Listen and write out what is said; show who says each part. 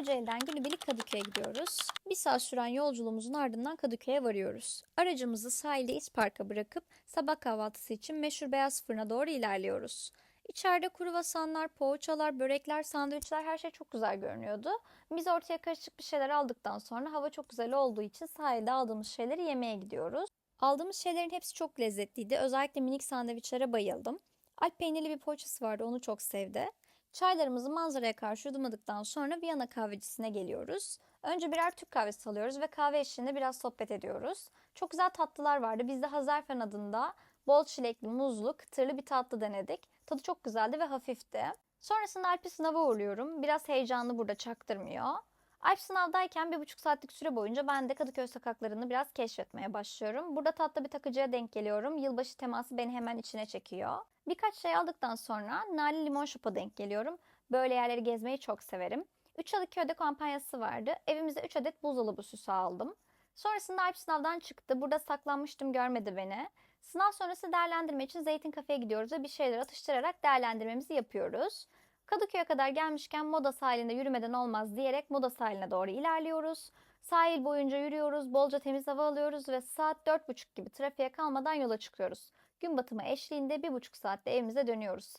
Speaker 1: Kocaeli'den günübirlik Kadıköy'e gidiyoruz. Bir saat süren yolculuğumuzun ardından Kadıköy'e varıyoruz. Aracımızı sahilde İspark'a bırakıp sabah kahvaltısı için meşhur beyaz fırına doğru ilerliyoruz. İçeride kruvasanlar, poğaçalar, börekler, sandviçler her şey çok güzel görünüyordu. Biz ortaya karışık bir şeyler aldıktan sonra hava çok güzel olduğu için sahilde aldığımız şeyleri yemeye gidiyoruz. Aldığımız şeylerin hepsi çok lezzetliydi. Özellikle minik sandviçlere bayıldım. Alp peynirli bir poğaçası vardı onu çok sevdi. Çaylarımızı manzaraya karşı yudumladıktan sonra Viyana kahvecisine geliyoruz. Önce birer Türk kahvesi alıyoruz ve kahve eşliğinde biraz sohbet ediyoruz. Çok güzel tatlılar vardı. Biz de Hazarfen adında bol çilekli, muzlu, kıtırlı bir tatlı denedik. Tadı çok güzeldi ve hafifti. Sonrasında Alp'i sınava uğurluyorum. Biraz heyecanlı burada çaktırmıyor. Alp sınavdayken bir buçuk saatlik süre boyunca ben de Kadıköy sokaklarını biraz keşfetmeye başlıyorum. Burada tatlı bir takıcıya denk geliyorum. Yılbaşı teması beni hemen içine çekiyor. Birkaç şey aldıktan sonra Nali Limon Shop'a denk geliyorum. Böyle yerleri gezmeyi çok severim. 3 Kadıköy'de kampanyası vardı. Evimize 3 adet buzdolabı süsü aldım. Sonrasında Alp sınavdan çıktı. Burada saklanmıştım görmedi beni. Sınav sonrası değerlendirme için Zeytin Kafe'ye gidiyoruz ve bir şeyler atıştırarak değerlendirmemizi yapıyoruz. Kadıköy'e kadar gelmişken Moda sahilinde yürümeden olmaz diyerek Moda sahiline doğru ilerliyoruz. Sahil boyunca yürüyoruz, bolca temiz hava alıyoruz ve saat 4.30 gibi trafiğe kalmadan yola çıkıyoruz. Gün batımı eşliğinde bir buçuk saatte evimize dönüyoruz.